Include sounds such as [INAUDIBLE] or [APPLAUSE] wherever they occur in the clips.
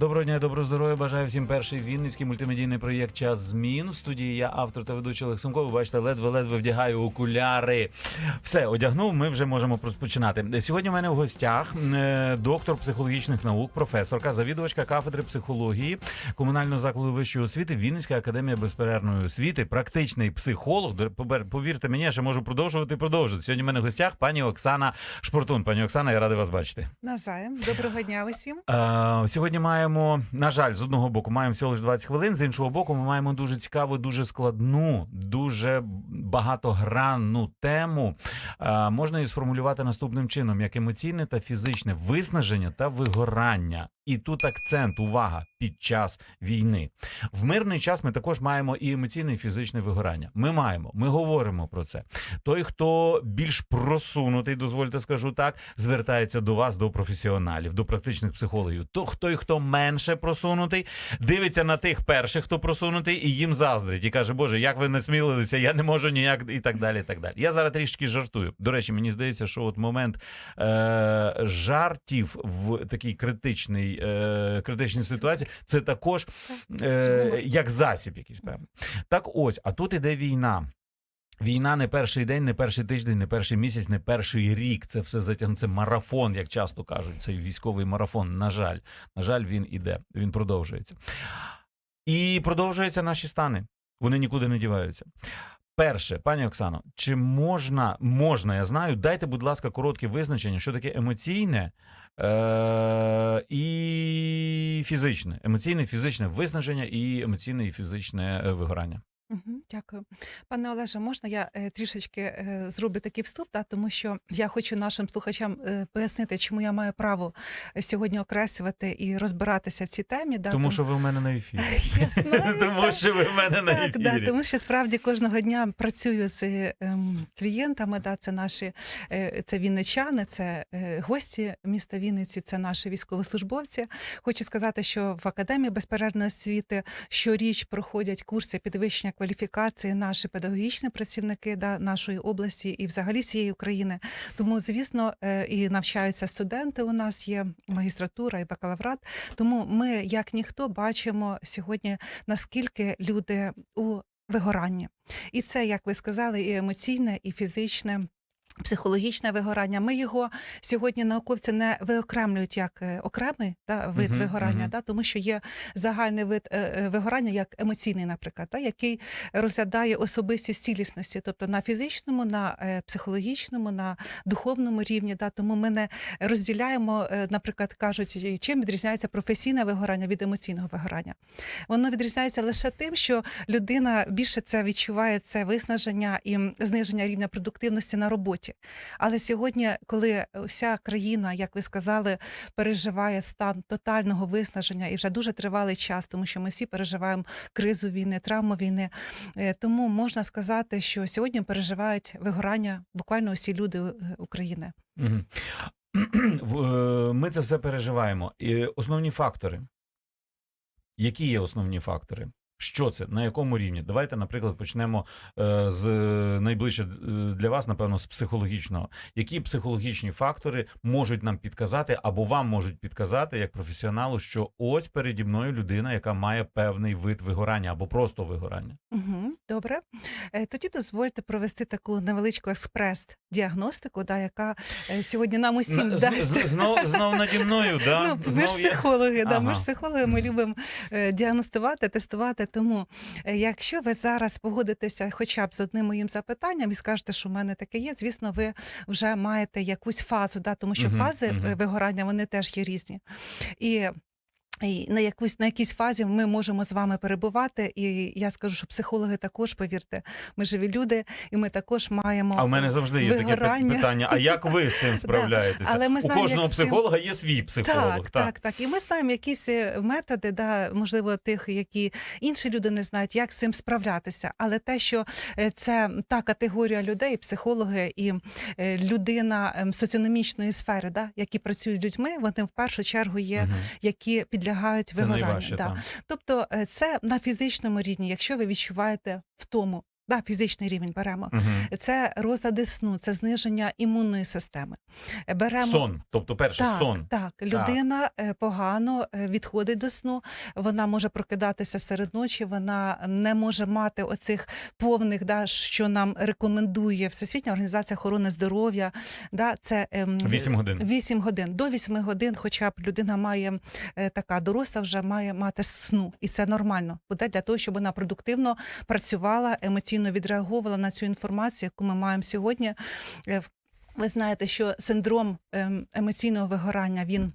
Доброго дня, доброго здоров'я. Бажаю всім перший вінницький мультимедійний проєкт Час змін. В студії я автор та ведучий Олег Семко. Ви бачите, ледве-ледве вдягаю окуляри. Все, одягнув. Ми вже можемо розпочинати. Сьогодні в мене в гостях е, доктор психологічних наук, професорка, завідувачка кафедри психології комунального закладу вищої освіти Вінницька академія безперервної освіти, практичний психолог. Повірте мені, я ще можу продовжувати і продовжувати. Сьогодні в мене в гостях пані Оксана Шпортун. Пані Оксана, я радий вас бачити. Навзаєм. Доброго дня усім. Сьогодні маємо, на жаль, з одного боку маємо всього лише 20 хвилин, з іншого боку, ми маємо дуже цікаву, дуже складну, дуже багатогранну тему. Е, Можна її сформулювати наступним чином: як емоційне та фізичне виснаження та вигорання. І тут акцент, увага, під час війни. В мирний час ми також маємо і емоційне, і фізичне вигорання. Ми маємо, ми говоримо про це. Той, хто більш просунутий, дозвольте скажу так, звертається до вас, до професіоналів, до практичних психологів. То той, хто менше просунутий, дивиться на тих перших, хто просунутий, і їм заздрить і каже, Боже, як ви не смілилися, я не можу ніяк і так далі. І так далі. Я зараз трішки жартую. До речі, мені здається, що от момент е- жартів в такій критичній, е- критичній ситуації це також е- як засіб, якийсь певний. Так ось, а тут іде війна. Війна не перший день, не перший тиждень, не перший місяць, не перший рік. Це все затягнуто. Це марафон, як часто кажуть. Цей військовий марафон. На жаль, на жаль, він іде, він продовжується. І продовжуються наші стани. Вони нікуди не діваються. Перше, пані Оксано, чи можна, можна, я знаю, дайте, будь ласка, коротке визначення, що таке емоційне е- і фізичне. Емоційне, фізичне виснаження і емоційне і фізичне е, вигорання. Мгм, Дякую. Пане Олеже, можна я е, трішечки е, зроблю такий вступ, да, тому що я хочу нашим слухачам е, пояснити, чому я маю право е, сьогодні окреслювати і розбиратися в цій темі. Да, Тому що ви в мене на ефірі. [LAUGHS] Я знаю, [LAUGHS] Тому так. що ви в мене на Так, да, ефірі. тому що справді кожного дня працюю з ем, клієнтами. Да, це наші е, це вінничани, це е, гості міста Вінниці, це наші військовослужбовці. Хочу сказати, що в академії безперервної освіти щоріч проходять курси підвищення кваліфікації наші педагогічні працівники да, нашої області і взагалі всієї України. Тому, звісно, е, і навчаються студенти. У нас є магістратура і бакалаврат. Тому ми, як ніхто, бачимо сьогодні наскільки люди у вигоранні. І це, як ви сказали, і емоційне, і фізичне. Психологічне вигорання. Ми його сьогодні науковці не виокремлюють як е, окремий да, вид Мгм, вигорання, мгм. да, тому що є загальний вид е, е, вигорання як емоційний, наприклад, да, який розглядає особистість цілісності, тобто на фізичному, на е, психологічному, на духовному рівні. Да, тому ми не розділяємо, е, наприклад, кажуть, чим відрізняється професійне вигорання від емоційного вигорання. Воно відрізняється лише тим, що людина більше це відчуває це виснаження і зниження рівня продуктивності на роботі. Але сьогодні, коли вся країна, як ви сказали, переживає стан тотального виснаження і вже дуже тривалий час, тому що ми всі переживаємо кризу війни, травму війни. е, Тому можна сказати, що сьогодні переживають вигорання буквально усі люди е, України. [CLEARS THROAT] Е, Ми це все переживаємо. Основні фактори. Які є основні фактори? Що це? На якому рівні? Давайте, наприклад, почнемо е, з е, найближче е, для вас, напевно, з психологічного. Які психологічні фактори можуть нам підказати або вам можуть підказати як професіоналу, що ось переді мною людина, яка має певний вид вигорання або просто вигорання? Угу, добре. Тоді дозвольте провести таку невеличку експрес-діагностику, да, яка сьогодні нам усім з- дасть. Знов, знов наді мною, да? Ну, ми ж Знов я- психологи, да, ми ж психологи, ми любимо діагностувати, тестувати. Тому, е, якщо ви зараз погодитеся хоча б з одним моїм запитанням і скажете, що в мене таке є, звісно, ви вже маєте якусь фазу, да, тому що угу, фази е, вигорання вони теж є різні. І і на якусь на якійсь фазі ми можемо з вами перебувати, і я скажу, що психологи також, повірте, ми живі люди, і ми також маємо А в мене завжди є таке питання: а як ви з цим [LAUGHS] справляєтеся? але ми У знаємо, кожного психолога є свій психолог. Так, так, так. І ми знаємо якісь е, методи, да, можливо, тих, які інші люди не знають, як з цим справлятися. Але те, що е, це та категорія людей, психологи і е, людина ем, соціономічної сфери, да, які працюють з людьми, вони в першу чергу є, які підлягають Це вигоранню. найважче. да. там. Тобто, е, це на фізичному рівні, якщо ви відчуваєте втому. Да, фізичний рівень беремо. Угу. Це розлади сну, це зниження імунної системи. Беремо Сон, тобто перший так, сон. так, людина е, погано е, відходить до сну, вона може прокидатися серед ночі, вона не може мати оцих повних, да, що нам рекомендує Всесвітня організація охорони здоров'я. Да, це ем, 8 годин. 8 годин. До 8 годин, хоча б людина має е, така доросла, вже має мати сну, і це нормально буде для того, щоб вона продуктивно працювала, емоційно відреагувала на цю інформацію, яку ми маємо сьогодні. Е, Ви знаєте, що синдром ем, емоційного вигорання він.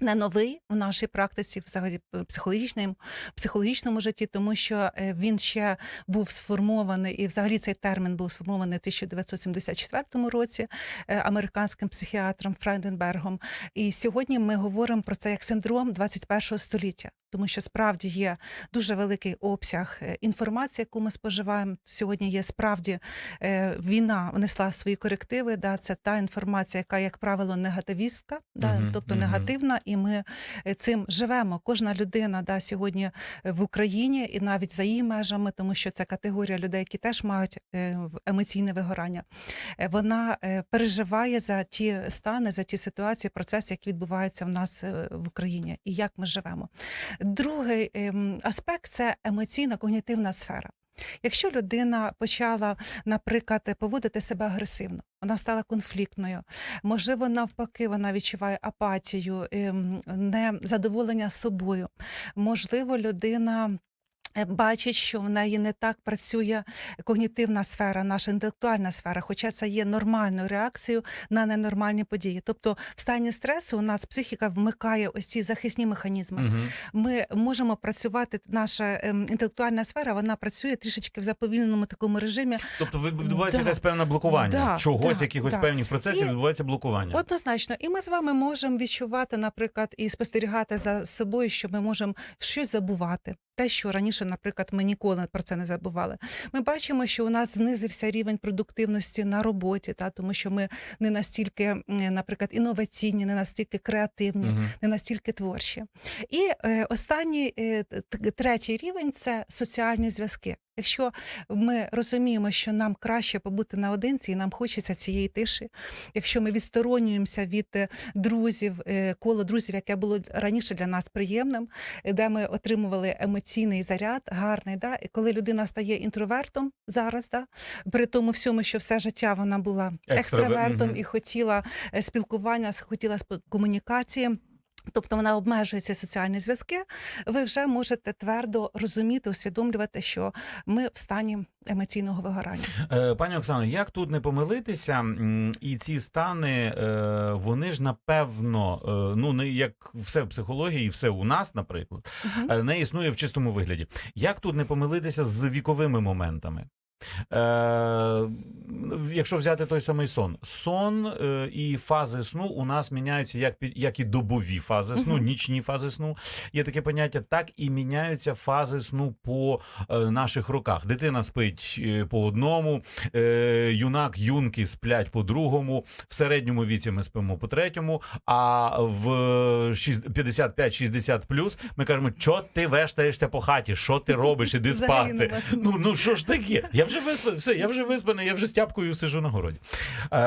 Не новий у нашій практиці, взагалі психологічному, психологічному житті, тому що е, він ще був сформований, і взагалі цей термін був сформований в 1974 році е, американським психіатром Фрайденбергом. І сьогодні ми говоримо про це як синдром 21 століття, тому що справді є дуже великий обсяг е, інформації, яку ми споживаємо. Сьогодні є справді е, війна внесла свої корективи. Да, це та інформація, яка, як правило, негативістка, да, Мгм, тобто мгм. негативна, і ми е, цим живемо. Кожна людина да, сьогодні в Україні і навіть за її межами, тому що це категорія людей, які теж мають емоційне вигорання. Вона переживає за ті стани, за ті ситуації, процеси, які відбуваються в нас в Україні, і як ми живемо. Другий ем, аспект це емоційна когнітивна сфера. Якщо людина почала, наприклад, поводити себе агресивно, вона стала конфліктною, можливо, навпаки, вона відчуває апатію, ем, незадоволення собою. Можливо, людина. Е, Бачить, що в неї не так працює когнітивна сфера, наша інтелектуальна сфера, хоча це є нормальною реакцією на ненормальні події. Тобто, в стані стресу у нас психіка вмикає ось ці захисні механізми Угу. ми можемо працювати. Наша ем, інтелектуальна сфера вона працює трішечки в заповільненому такому режимі. Тобто відбувається Да. якесь певне блокування. Да, Чогось, да, якихось да. певних процесів І- відбувається блокування. Однозначно, і ми з вами можемо відчувати, наприклад, і спостерігати за собою, що ми можемо щось забувати. Те, що раніше, наприклад, ми ніколи про це не забували. Ми бачимо, що у нас знизився рівень продуктивності на роботі, та тому що ми не настільки, наприклад, інноваційні, не настільки креативні, Мгм. не настільки творчі. І е, останній е, третій рівень це соціальні зв'язки. Якщо ми розуміємо, що нам краще побути наодинці, і нам хочеться цієї тиші, якщо ми відсторонюємося від е, друзів, е, коло друзів, яке було раніше для нас приємним, де ми отримували емоційний заряд, гарний, да? і коли людина стає інтровертом зараз, да? при тому всьому, що все життя вона була екстравертом і хотіла е, спілкування, хотіла комунікації. Тобто вона обмежує ці соціальні зв'язки, ви вже можете твердо розуміти, усвідомлювати, що ми в стані емоційного вигорання. Е, Пані Оксано, як тут не помилитися? І ці стани, е, вони ж напевно, е, ну не як все в психології, і все у нас, наприклад, е, не існує в чистому вигляді. Як тут не помилитися з віковими моментами? Е, якщо взяти той самий сон, сон е, і фази сну у нас міняються як, як і добові фази сну, нічні фази сну. Є таке поняття, так і міняються фази сну по е, наших роках. Дитина спить е, по одному, е, юнак, юнки сплять по другому, в середньому віці ми спимо по третьому, а в шість- 55-60 плюс ми кажемо, що ти вештаєшся по хаті, що ти робиш, іди спати. Ну, ну що ж таке? Я вже виспаний, все, я вже виспаний, я вже з тяпкою сижу на городі. Е,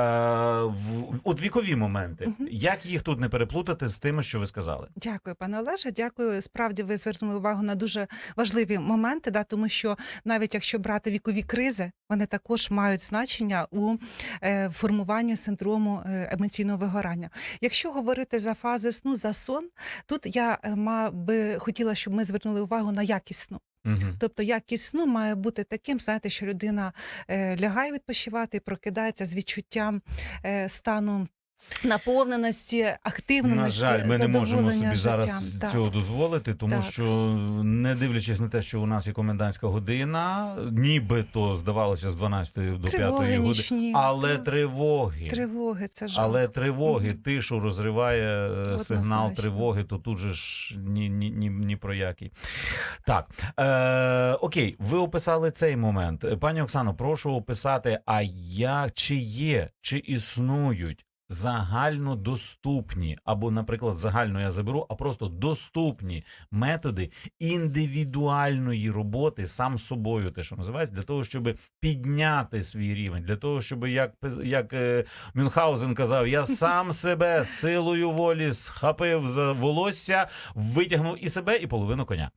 в, от вікові моменти. Як їх тут не переплутати з тими, що ви сказали? Дякую, пане Олеже. Дякую. Справді ви звернули увагу на дуже важливі моменти, да, тому що навіть якщо брати вікові кризи, вони також мають значення у е, формуванні синдрому е, емоційного вигорання. Якщо говорити за фази сну, за сон, тут я е, ма би хотіла, щоб ми звернули увагу на якість сну. Угу. Тобто якість сну має бути таким, знаєте, що людина е, лягає відпочивати прокидається з відчуттям е, стану наповненості, активності. На жаль, ми не можемо собі зараз. Так. цього дозволити, тому Так. що не дивлячись на те, що у нас є комендантська година, нібито здавалося з 12 до 5 години, але Так. тривоги. Тривоги, це жах. Але тривоги, Мгм. тишу розриває е, сигнал Однозначно. тривоги, то тут же ж ні, ні, ні, ні про який. Так, е, окей, ви описали цей момент. Пані Оксано, прошу описати, а як, чи є, чи існують загальнодоступні, або, наприклад, загально я заберу, а просто доступні методи індивідуальної роботи сам собою, те, що називається, для того, щоб підняти свій рівень, для того, щоб як, як е, Мюнхгаузен казав, я сам себе силою волі схапив за волосся, витягнув і себе, і половину коня.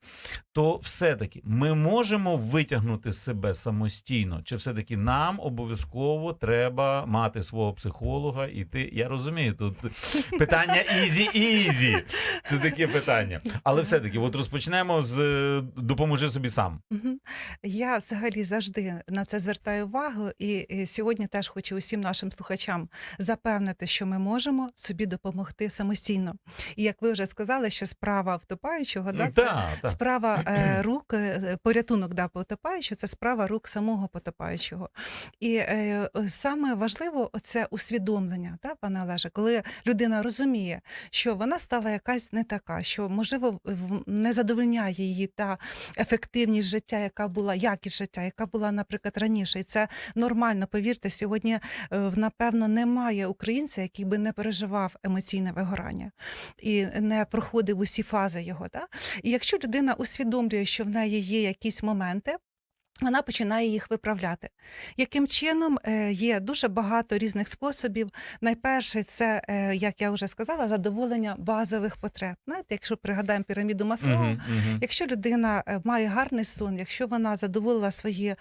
То все-таки ми можемо витягнути себе самостійно, чи все-таки нам обов'язково треба мати свого психолога і Я розумію, тут питання ізі-ізі. Це таке питання. Але все-таки, от розпочнемо з е, допоможи собі сам. Я взагалі завжди на це звертаю увагу, і сьогодні теж хочу усім нашим слухачам запевнити, що ми можемо собі допомогти самостійно. І як ви вже сказали, що справа втопаючого, да, це Так, так. справа е, [CLEARS THROAT] рук, е, порятунок да, потопаючого, це справа рук самого потопаючого. І е, саме важливо це усвідомлення, да, пане Олеже, коли людина розуміє, що вона стала якась не така, що можливо не задовольняє її та ефективність життя, яка була, якість життя, яка була, наприклад, раніше. І це нормально. Повірте, сьогодні е, напевно немає українця, який би не переживав емоційне вигорання і не проходив усі фази його. Да? І якщо людина усвідомлює, що в неї є якісь моменти. Вона починає їх виправляти. Яким чином е, є дуже багато різних способів. Найперше, це, е, як я вже сказала, задоволення базових потреб. Знаєте, якщо пригадаємо піраміду Маслоу, Мгм, мгм. Якщо людина е, має гарний сон, якщо вона задоволила свої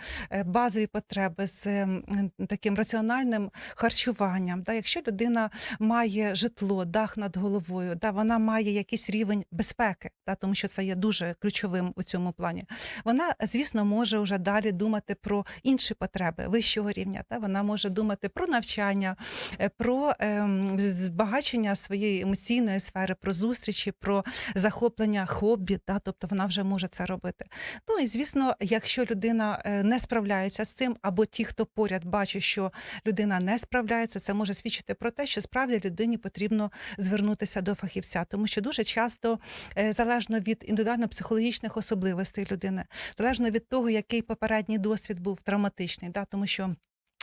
базові потреби з ем, таким раціональним харчуванням, да, якщо людина має житло, дах над головою, да, вона має якийсь рівень безпеки, да, тому що це є дуже ключовим у цьому плані. Вона, звісно, може вже далі думати про інші потреби вищого рівня. Да, вона може думати про навчання, е, про ем, збагачення своєї емоційної сфери, про зустрічі, про захоплення хобі, да, тобто вона вже може це робити. Ну і звісно, якщо людина е, не справляється з цим, або ті, хто поряд бачать, що людина не справляється, це може свідчити про те, що справді людині потрібно звернутися до фахівця, тому що дуже часто е, залежно від індивідуально-психологічних особливостей людини, залежно від того, який попередній досвід був травматичний, да, тому що.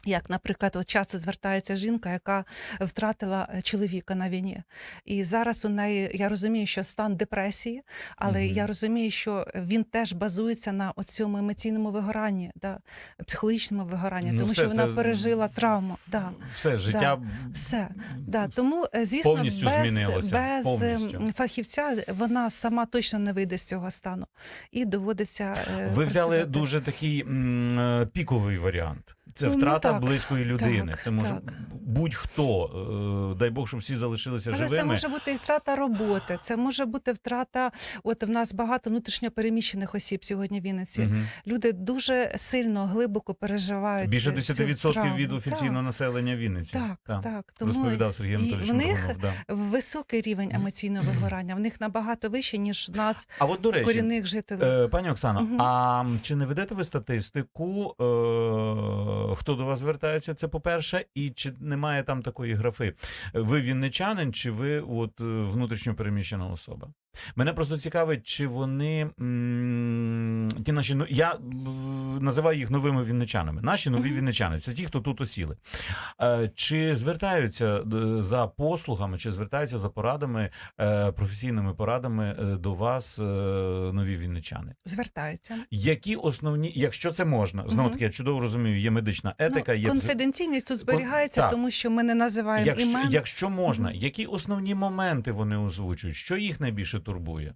Як, наприклад, от часто звертається жінка, яка втратила е, чоловіка на війні, і зараз у неї я розумію, що стан депресії, але Мгм. я розумію, що він теж базується на цьому емоційному вигоранні, да, психологічному вигоранні, Ну, тому все що вона це- пережила травму. Да. Все життя все, Да, тому, е, звісно, Повністю без, змінилося, без повністю. ем, фахівця вона сама точно не вийде з цього стану. І доводиться. е, Ви взяли дуже такий м, піковий варіант. Це Ну, ну, втрата так, близької людини. так, це може так. будь-хто. Е, Дай Бог, щоб всі залишилися Але живими. це може бути і втрата роботи, це може бути втрата. От в нас багато внутрішньо переміщених осіб сьогодні в Вінниці. Мгм. Люди дуже сильно глибоко переживають Більше цю 10% травму. від офіційного населення Вінниці. Так, так. так. Тому Розповідав Сергій Анатолійович в них Моргунов, да. високий рівень емоційного вигорання. В них набагато вищий, ніж в нас А от до речі, корінних жителів. Е, Пані Оксано, Мгм. а чи не ведете ви статистику? Е, хто до вас звертається? Це по-перше, і чи немає там такої графи? Ви вінничанин, чи ви от е, внутрішньо переміщена особа? Мене просто цікавить, чи вони ті наші ну я називаю їх новими вінничанами. Наші нові вінничани це ті, хто тут осіли. Е, Чи звертаються е, за послугами, чи звертаються за порадами, е, професійними порадами до вас нові вінничани? Звертаються. Які основні, якщо це можна, знову таки я чудово розумію, є медична етика, ну, є конфіденційність тут зберігається, так. тому що ми не називаємо Якщо, імен. якщо можна, які основні моменти вони озвучують? Що їх найбільше турбує?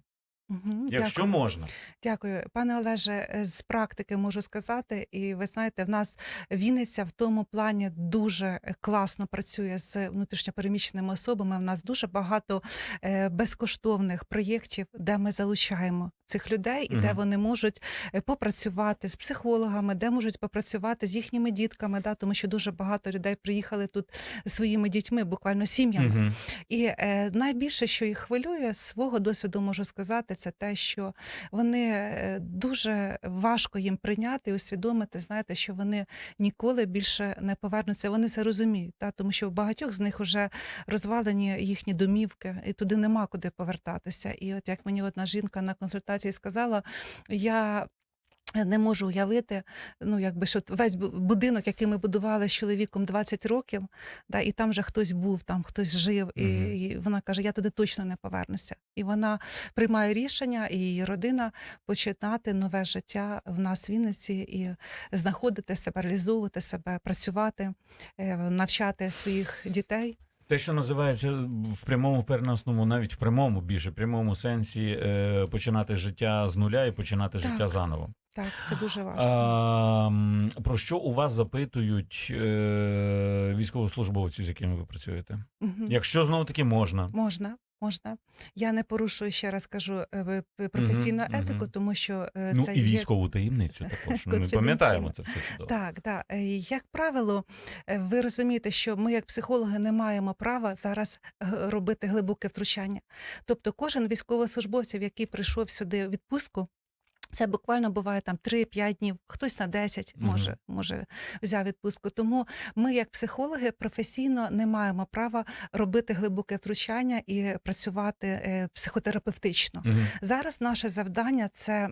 Мгм, Якщо дякую. можна, Дякую, пане Олеже. е, З практики можу сказати, і ви знаєте, в нас Вінниця в тому плані дуже е, класно працює з внутрішньопереміщеними особами. В нас дуже багато е, безкоштовних проєктів, де ми залучаємо цих людей, і де Мгм. вони можуть е, попрацювати з психологами, де можуть попрацювати з їхніми дітками. Да, тому що дуже багато людей приїхали тут зі своїми дітьми, буквально сім'ями. Мгм. І е, найбільше, що їх хвилює, з свого досвіду можу сказати, це те, що вони е, дуже важко їм прийняти і усвідомити, знаєте, що вони ніколи більше не повернуться. Вони це розуміють, та? тому що в багатьох з них вже розвалені їхні домівки, і туди нема куди повертатися. І от як мені одна жінка на консультації сказала, я. Не можу уявити, ну якби що весь будинок, який ми будували з чоловіком 20 років, да, і там вже хтось був, там хтось жив, і, і вона каже: Я туди точно не повернуся. І вона приймає рішення, і її родина починати нове життя в нас в Вінниці і знаходити себе, реалізовувати себе, працювати, е, навчати своїх дітей. Те, що називається в прямому переносному, навіть в прямому більше прямому сенсі, е, починати життя з нуля і починати Так. життя заново. Так, це дуже важко. А, про що у вас запитують е, військовослужбовці, з якими ви працюєте? Угу. Якщо знову таки можна. Можна, можна. Я не порушую ще раз кажу професійну ви- ви- професійну Мгм, етику, тому що е, Ну це і є військову таємницю також. Ми пам'ятаємо це все чудово. Так, так. Е, Як правило, е, ви розумієте, що ми, як психологи, не маємо права зараз робити глибоке втручання. Тобто, кожен військовослужбовців, який прийшов сюди у відпустку. Це буквально буває там 3-5 днів, хтось на 10 Мгм. може, може взяв відпустку. Тому ми, як психологи, професійно не маємо права робити глибоке втручання і працювати е, психотерапевтично. Мгм. Зараз наше завдання це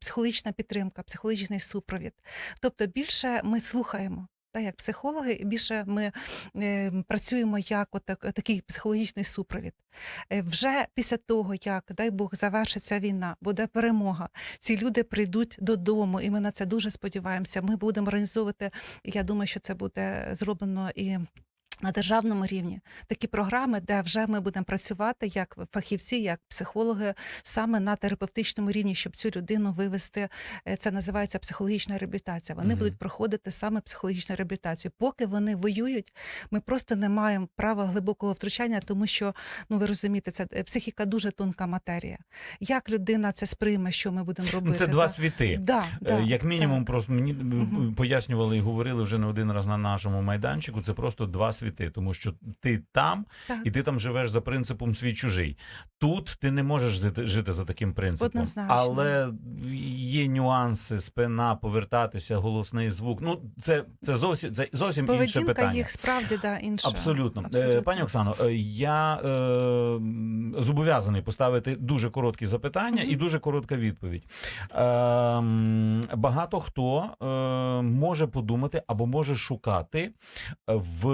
психологічна підтримка, психологічний супровід. Тобто більше ми слухаємо. Та як психологи, більше ми е, працюємо як отак, такий психологічний супровід. Е, вже після того, як дай Бог завершиться війна, буде перемога. Ці люди прийдуть додому, і ми на це дуже сподіваємося. Ми будемо організовувати. Я думаю, що це буде зроблено і на державному рівні такі програми, де вже ми будемо працювати як фахівці, як психологи, саме на терапевтичному рівні, щоб цю людину вивести. Е, Це називається психологічна реабілітація. Вони Мгм. будуть проходити саме психологічну реабілітацію. Поки вони воюють, ми просто не маємо права глибокого втручання, тому що ну ви розумієте, це е, психіка дуже тонка матерія. Як людина це сприйме, що ми будемо робити? Ну, Це два та? світи. Да, Е, да, Як мінімум, так. просто мені Мгм. пояснювали і говорили вже не один раз на нашому майданчику. Це просто два світи, тому що ти там Так. і ти там живеш за принципом свій чужий. Тут ти не можеш жити, за таким принципом, Однозначно. але є нюанси, спина, повертатися, голосний звук. Ну це, це зовсім це зовсім інше Поведінка питання. їх справді да, інша. Абсолютно. Е, Абсолютно. Пані Оксано, е, я е, зобов'язаний поставити дуже короткі запитання і дуже коротка відповідь. Е, багато хто е, може подумати або може шукати в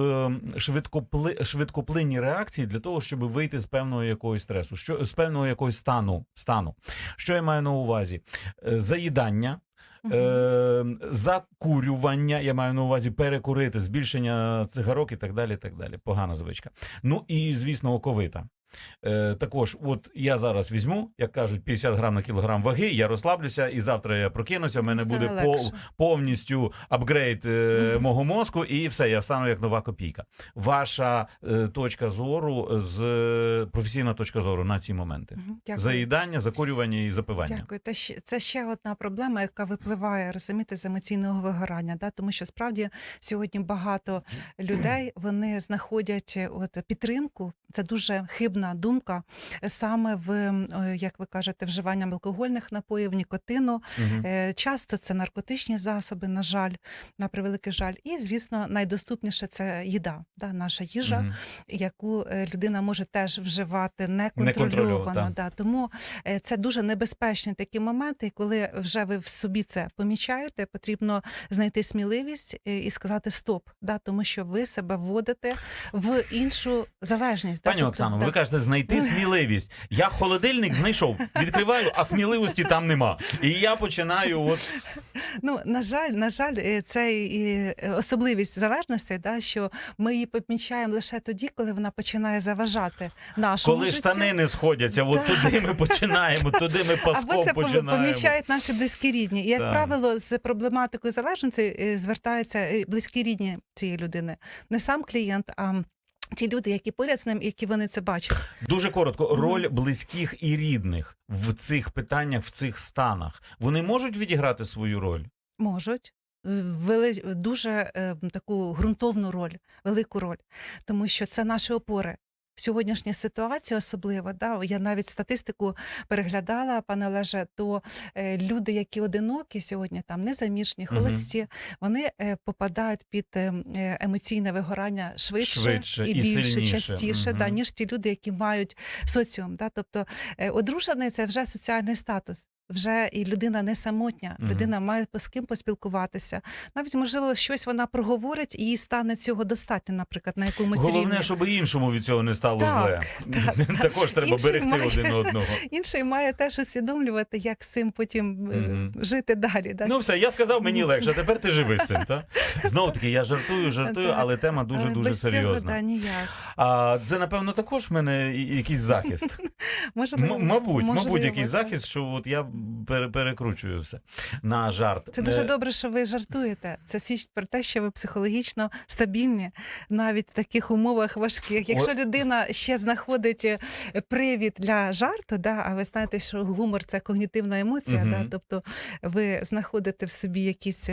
швидкопли, швидкоплинні реакції для того, щоб вийти з певного якогось стресу, що з певного якогось стану. стану. Що я маю на увазі? Е, Заїдання. Uh -huh. закурювання, я маю на увазі перекурити, збільшення цигарок і так далі. і так далі. Погана звичка. Ну і звісно, оковита. Е, також, от я зараз візьму, як кажуть, 50 грам на кілограм ваги, я розслаблюся, і завтра я прокинуся. в мене Стане буде пов, легше. повністю апгрейд е, мого мозку, і все, я встану як нова копійка. Ваша е, точка зору з професійна точка зору на ці моменти: Мгм. Дякую. заїдання, закурювання і запивання. Дякую. Та ще це ще одна проблема, яка випливає розумієте, з емоційного вигорання. Да? Тому що справді сьогодні багато людей вони знаходять е, от підтримку. Це дуже хибна думка саме в е, як ви кажете, вживанням алкогольних напоїв, нікотину. Е, Часто це наркотичні засоби, на жаль, на превеликий жаль. І звісно, найдоступніше це їда, да? наша їжа Мгм. яку е, людина може теж вживати Неконтрольовано, так. Да. Тому це дуже небезпечні такі моменти, коли вже ви в собі це помічаєте, потрібно знайти сміливість і сказати стоп, да, тому що ви себе вводите в іншу залежність. Да. Пані Оксано, ви кажете, знайти сміливість. Я холодильник знайшов, відкриваю, а сміливості там нема. І я починаю от Ну, на жаль, на жаль, е, це і особливість залежності, да, що ми її помічаємо лише тоді, коли вона починає заважати нашому коли життю. штани не сходяться, от Так. туди ми починаємо, [LAUGHS] туди ми Або паском це починаємо. помічають наші близькі рідні. І, як Так. правило, з проблематикою залежності е, звертаються е, близькі рідні цієї людини. Не сам клієнт, а ті люди, які поряд з ним, які вони це бачать. Дуже коротко, роль близьких і рідних в цих питаннях, в цих станах. Вони можуть відіграти свою роль? Можуть. Вели дуже е, таку ґрунтовну роль, велику роль, тому що це наші опори. Сьогоднішня ситуація особливо, да, я навіть статистику переглядала, пане Олеже, то е, люди, які одинокі сьогодні, там незаміжні, холості, вони е, попадають під е, е, емоційне вигорання швидше, Швидше і і більше, сильніше. частіше, да, ніж ті люди, які мають соціум. Да, тобто е, одружений це вже соціальний статус. Вже і людина не самотня, Мгм. людина має з ким поспілкуватися. Навіть можливо, щось вона проговорить, і їй стане цього достатньо, наприклад, на якомусь Головне, рівні. щоб іншому від цього не стало Так, зле. так. [LAUGHS] Також треба Інший берегти має- один одного. [LAUGHS] Інший має теж усвідомлювати, як з цим потім Мгм. жити далі. Да? Ну все, я сказав, мені легше. Тепер ти живи з цим. Та? [LAUGHS] Знову таки, я жартую, жартую, але тема Але дуже дуже цього, серйозна. да, ніяк. А це, напевно, також в мене якийсь захист. Можливо, мабуть, можливо, мабуть, якийсь так. захист, що от я перекручую все на жарт. Це дуже Е, добре, що ви жартуєте. Це свідчить про те, що ви психологічно стабільні навіть в таких умовах важких. Якщо людина ще знаходить е, привід для жарту, да, а ви знаєте, що гумор це когнітивна емоція, угу. да, тобто ви знаходите в собі якісь.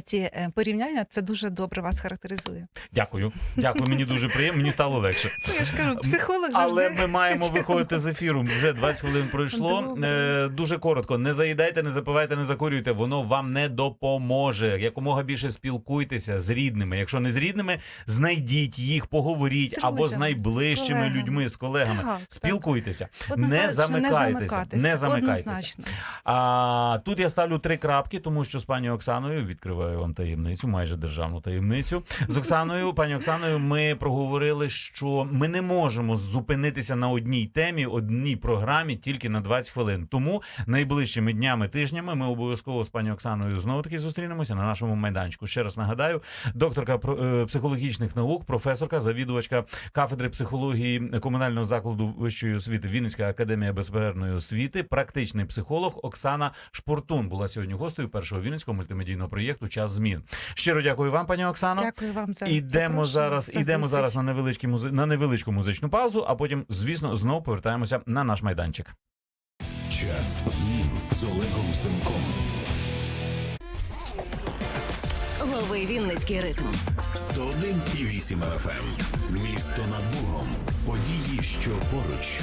Ці е, порівняння це дуже добре вас характеризує. Дякую. Дякую, мені дуже приємно, мені стало легше. Ну, я ж кажу, психолог завжди. Але ми маємо виходити з ефіру. Вже 20 хвилин пройшло. Добре. Е, дуже коротко. Не заїдайте, не запивайте, не закурюйте. Воно вам не допоможе. Якомога більше спілкуйтеся з рідними. Якщо не з рідними, знайдіть їх, поговоріть З або з найближчими з людьми, з колегами. Так, так. Спілкуйтеся. Однозначно, не замикайтеся, не замикайтеся. А тут я ставлю три крапки, тому що з пані Оксаною відкриваю вам таємницю, майже державну таємницю. З Оксаною, пані Оксаною, ми проговорили, що ми не можемо зупинитися на одній темі, одній програмі тільки на 20 хвилин. Тому найближчими днями, тижнями ми обов'язково з пані Оксаною знову таки зустрінемося на нашому майданчику. Ще раз нагадаю, докторка е, психологічних наук, професорка, завідувачка кафедри психології комунального закладу вищої освіти Вінницька академія безперервної освіти, практичний психолог Оксана Шпортун була сьогодні гостею першого вінницького мультимедійного проєкту Час змін. Щиро дякую вам, пані Оксано. Дякую вам за Ідемо зараз, за ідемо зараз на невеличку музи... на невеличку музичну паузу, а потім, звісно, знову повертаємося на наш майданчик. Час змін з Олегом Семком. Лови Вінницький ритм. 101,8 FM. Місто над Богом. Події, що поруч.